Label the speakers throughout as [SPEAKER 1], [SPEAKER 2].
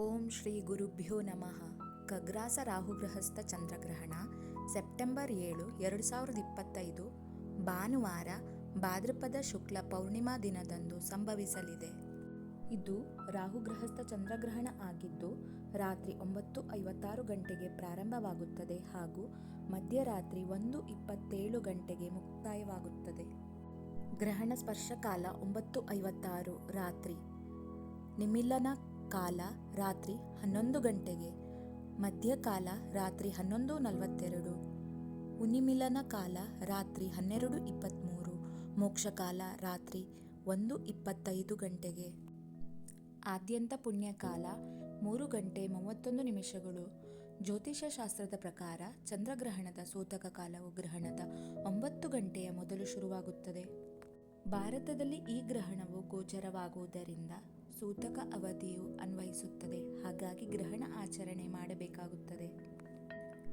[SPEAKER 1] ಓಂ ಶ್ರೀ ಗುರುಭ್ಯೋ ನಮಃ. ಖಗ್ರಾಸ ರಾಹುಗ್ರಹಸ್ಥ ಚಂದ್ರಗ್ರಹಣ, ಸೆಪ್ಟೆಂಬರ್ ಏಳು, ಎರಡು ಸಾವಿರದ ಇಪ್ಪತ್ತೈದು. ಭಾನುವಾರ ಭಾದ್ರಪದ ಶುಕ್ಲ ಪೌರ್ಣಿಮಾ ದಿನದಂದು ಸಂಭವಿಸಲಿದೆ. ಇದು ರಾಹುಗ್ರಹಸ್ಥ ಚಂದ್ರಗ್ರಹಣ ಆಗಿದ್ದು, ರಾತ್ರಿ ಒಂಬತ್ತು ಐವತ್ತಾರು ಗಂಟೆಗೆ ಪ್ರಾರಂಭವಾಗುತ್ತದೆ ಹಾಗೂ ಮಧ್ಯರಾತ್ರಿ ಒಂದು ಇಪ್ಪತ್ತೇಳು ಗಂಟೆಗೆ ಮುಕ್ತಾಯವಾಗುತ್ತದೆ. ಗ್ರಹಣ ಸ್ಪರ್ಶಕಾಲ ಒಂಬತ್ತು ಐವತ್ತಾರು, ರಾತ್ರಿ. ನಿಮಿಲನ ಕಾಲ ರಾತ್ರಿ ಹನ್ನೊಂದು ಗಂಟೆಗೆ, ಮಧ್ಯಕಾಲ ರಾತ್ರಿ ಹನ್ನೊಂದು ನಲವತ್ತೆರಡು, ಉನಿಮಿಲನ ಕಾಲ ರಾತ್ರಿ ಹನ್ನೆರಡು ಇಪ್ಪತ್ತ್ಮೂರು ಮೋಕ್ಷಕಾಲ ರಾತ್ರಿ ಒಂದು ಇಪ್ಪತ್ತೈದು ಗಂಟೆಗೆ. ಆದ್ಯಂತ ಪುಣ್ಯಕಾಲ ಮೂರು ಗಂಟೆ ಮೂವತ್ತೊಂದು ನಿಮಿಷಗಳು. ಜ್ಯೋತಿಷ್ಯ ಶಾಸ್ತ್ರದ ಪ್ರಕಾರ ಚಂದ್ರಗ್ರಹಣದ ಸೂತಕ ಕಾಲವು ಗ್ರಹಣದ ಒಂಬತ್ತು ಗಂಟೆಯ ಮೊದಲು ಶುರುವಾಗುತ್ತದೆ. ಭಾರತದಲ್ಲಿ ಈ ಗ್ರಹಣವು ಗೋಚರವಾಗುವುದರಿಂದ ಸೂತಕ ಅವಧಿಯು ಅನ್ವಯಿಸುತ್ತದೆ. ಹಾಗಾಗಿ ಗ್ರಹಣ ಆಚರಣೆ ಮಾಡಬೇಕಾಗುತ್ತದೆ.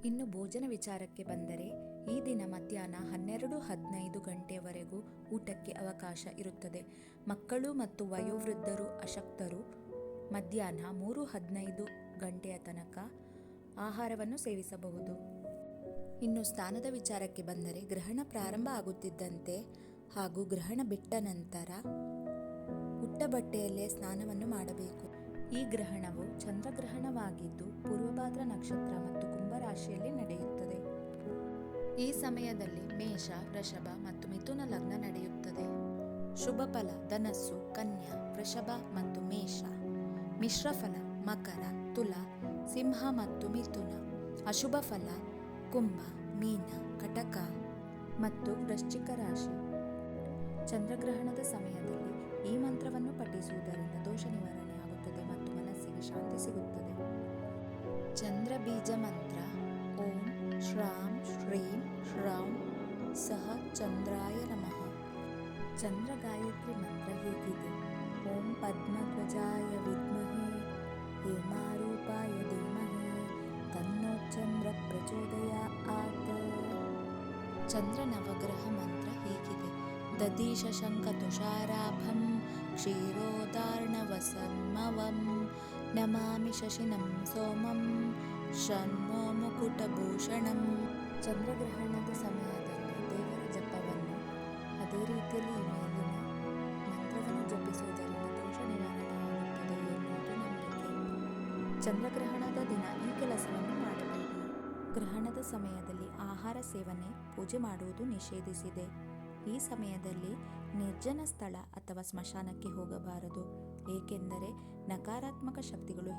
[SPEAKER 1] ಇನ್ನು ಭೋಜನ ವಿಚಾರಕ್ಕೆ ಬಂದರೆ ಈ ದಿನ ಮಧ್ಯಾಹ್ನ ಹನ್ನೆರಡು ಹದಿನೈದು ಗಂಟೆಯವರೆಗೂ ಊಟಕ್ಕೆ ಅವಕಾಶ ಇರುತ್ತದೆ. ಮಕ್ಕಳು ಮತ್ತು ವಯೋವೃದ್ಧರು ಅಶಕ್ತರು ಮಧ್ಯಾಹ್ನ ಮೂರು ಹದಿನೈದು ಗಂಟೆಯ ತನಕ ಆಹಾರವನ್ನು ಸೇವಿಸಬಹುದು. ಇನ್ನು ಸ್ಥಾನದ ವಿಚಾರಕ್ಕೆ ಬಂದರೆ ಗ್ರಹಣ ಪ್ರಾರಂಭ ಆಗುತ್ತಿದ್ದಂತೆ ಹಾಗೂ ಗ್ರಹಣ ಬಿಟ್ಟ ನಂತರ ಉಟ್ಟ ಬಟ್ಟೆಯಲ್ಲೇ ಸ್ನಾನವನ್ನು ಮಾಡಬೇಕು. ಈ ಗ್ರಹಣವು ಚಂದ್ರಗ್ರಹಣವಾಗಿದ್ದು ಪೂರ್ವಭಾದ್ರ ನಕ್ಷತ್ರ ಮತ್ತು ಕುಂಭರಾಶಿಯಲ್ಲಿ ನಡೆಯುತ್ತದೆ. ಈ ಸಮಯದಲ್ಲಿ ಮೇಷ, ವೃಷಭ ಮತ್ತು ಮಿಥುನ ಲಗ್ನ ನಡೆಯುತ್ತದೆ. ಶುಭ ಫಲ ಧನಸ್ಸು, ಕನ್ಯಾ, ವೃಷಭ ಮತ್ತು ಮೇಷ. ಮಿಶ್ರ ಫಲ ಮಕರ, ತುಲ, ಸಿಂಹ ಮತ್ತು ಮಿಥುನ. ಅಶುಭ ಫಲ ಕುಂಭ, ಮೀನ, ಕಟಕ ಮತ್ತು ವೃಶ್ಚಿಕ ರಾಶಿ. ಚಂದ್ರಗ್ರಹಣದ ಸಮಯದಲ್ಲಿ ಈ ಮಂತ್ರವನ್ನು ಪಠಿಸುವುದರಿಂದ ದೋಷ ನಿವಾರಣೆ ಆಗುತ್ತದೆ ಮತ್ತು ಮನಸ್ಸಿಗೆ ಶಾಂತಿ ಸಿಗುತ್ತದೆ. ಚಂದ್ರ ಬೀಜ ಮಂತ್ರ, ಓಂ ಶ್ರಾಂ ಶ್ರೀಂ ಶ್ರಾಂ ಸಹ ಚಂದ್ರಾಯ ನಮಃ. ಚಂದ್ರ ಗಾಯತ್ರಿ ಮಂತ್ರ ಹೀಗಿದೆ. ಓಂ ಪದ್ಮಧ್ವಜಾಯ ವಿದ್ಮಹೆ, ಹೇಮಾರೂಪಾಯ ಧೀಮಹಿ, ತನ್ನೋ ಚಂದ್ರ ಪ್ರಚೋದಯಾತ್. ಚಂದ್ರ ನವಗ್ರಹ ಮಂತ್ರ ಹೀಗಿದೆ. ದದೀಶ क्षीरोदार्णवसन्मवं ನಮಾಮಿ ಶಶಿನಂ ಸೋಮಂ ಷಣ್ಮೋ ಮುಕುಟಭೂಷಣಂ ಚಂದ್ರಗ್ರಹಣದ ಸಮಯದಲ್ಲಿ ದೇವರ ಜಪವನ್ನು ಅದೇ ರೀತಿಯಲ್ಲಿ ಈ ಮೇಲಿನ ಮಂತ್ರವನ್ನು ಜಪಿಸುವುದರಿಂದ ದೋಷ ನಿವಾರಣೆ ಆಗುತ್ತದೆ ಎನ್ನುವುದು ನಂಬಿಕೆ. ಚಂದ್ರಗ್ರಹಣದ ದಿನ ಈ ಕೆಲಸವನ್ನು ಮಾಡಬೇಡಿ. ಗ್ರಹಣದ ಸಮಯದಲ್ಲಿ ಆಹಾರ ಸೇವನೆ, ಪೂಜೆ ಮಾಡುವುದು ನಿಷೇಧಿಸಿದೆ. ಈ ಸಮಯದಲ್ಲಿ ನಿರ್ಜನ ಸ್ಥಳ ಅಥವಾ ಸ್ಮಶಾನಕ್ಕೆ ಹೋಗಬಾರದು, ಏಕೆಂದರೆ ನಕಾರಾತ್ಮಕ ಶಕ್ತಿಗಳು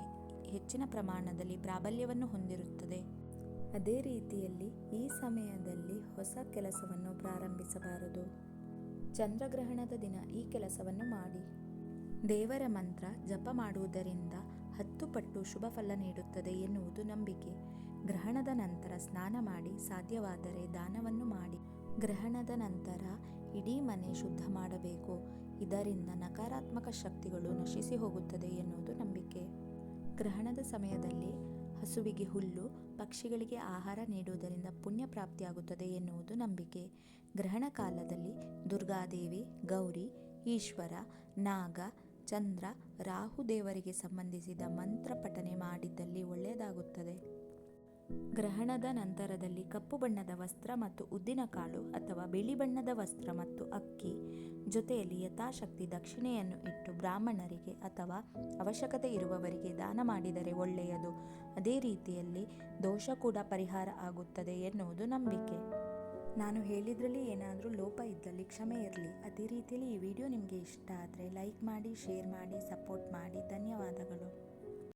[SPEAKER 1] ಹೆಚ್ಚಿನ ಪ್ರಮಾಣದಲ್ಲಿ ಪ್ರಾಬಲ್ಯವನ್ನು ಹೊಂದಿರುತ್ತದೆ. ಅದೇ ರೀತಿಯಲ್ಲಿ ಈ ಸಮಯದಲ್ಲಿ ಹೊಸ ಕೆಲಸವನ್ನು ಪ್ರಾರಂಭಿಸಬಾರದು. ಚಂದ್ರಗ್ರಹಣದ ದಿನ ಈ ಕೆಲಸವನ್ನು ಮಾಡಿ. ದೇವರ ಮಂತ್ರ ಜಪ ಮಾಡುವುದರಿಂದ ಹತ್ತು ಪಟ್ಟು ಶುಭ ಫಲ ನೀಡುತ್ತದೆ ಎನ್ನುವುದು ನಂಬಿಕೆ. ಗ್ರಹಣದ ನಂತರ ಸ್ನಾನ ಮಾಡಿ ಸಾಧ್ಯವಾದರೆ ದಾನವನ್ನು ಮಾಡಿ. ಗ್ರಹಣದ ನಂತರ ಇಡೀ ಮನೆ ಶುದ್ಧ ಮಾಡಬೇಕು. ಇದರಿಂದ ನಕಾರಾತ್ಮಕ ಶಕ್ತಿಗಳು ನಶಿಸಿ ಹೋಗುತ್ತದೆ ಎನ್ನುವುದು ನಂಬಿಕೆ. ಗ್ರಹಣದ ಸಮಯದಲ್ಲಿ ಹಸುವಿಗೆ ಹುಲ್ಲು, ಪಕ್ಷಿಗಳಿಗೆ ಆಹಾರ ನೀಡುವುದರಿಂದ ಪುಣ್ಯ ಪ್ರಾಪ್ತಿಯಾಗುತ್ತದೆ ಎನ್ನುವುದು ನಂಬಿಕೆ. ಗ್ರಹಣ ಕಾಲದಲ್ಲಿ ದುರ್ಗಾದೇವಿ, ಗೌರಿ, ಈಶ್ವರ, ನಾಗ, ಚಂದ್ರ, ರಾಹು ದೇವರಿಗೆ ಸಂಬಂಧಿಸಿದ ಮಂತ್ರ ಪಠನೆ ಮಾಡಿದ್ದಲ್ಲಿ ಒಳ್ಳೆಯದಾಗುತ್ತದೆ. ಗ್ರಹಣದ ನಂತರದಲ್ಲಿ ಕಪ್ಪು ಬಣ್ಣದ ವಸ್ತ್ರ ಮತ್ತು ಉದ್ದಿನಕಾಳು ಅಥವಾ ಬಿಳಿ ಬಣ್ಣದ ವಸ್ತ್ರ ಮತ್ತು ಅಕ್ಕಿ ಜೊತೆಯಲ್ಲಿ ಯಥಾಶಕ್ತಿ ದಕ್ಷಿಣೆಯನ್ನು ಇಟ್ಟು ಬ್ರಾಹ್ಮಣರಿಗೆ ಅಥವಾ ಅವಶ್ಯಕತೆ ಇರುವವರಿಗೆ ದಾನ ಮಾಡಿದರೆ ಒಳ್ಳೆಯದು. ಅದೇ ರೀತಿಯಲ್ಲಿ ದೋಷ ಕೂಡ ಪರಿಹಾರ ಆಗುತ್ತದೆ ಎನ್ನುವುದು ನಂಬಿಕೆ. ನಾನು ಹೇಳಿದ್ರಲ್ಲಿ ಏನಾದರೂ ಲೋಪ ಇದ್ದಲ್ಲಿ ಕ್ಷಮೆ ಇರಲಿ. ಅದೇ ರೀತಿಯಲ್ಲಿ ಈ ವಿಡಿಯೋ ನಿಮಗೆ ಇಷ್ಟ ಆದರೆ ಲೈಕ್ ಮಾಡಿ, ಶೇರ್ ಮಾಡಿ, ಸಪೋರ್ಟ್ ಮಾಡಿ. ಧನ್ಯವಾದಗಳು.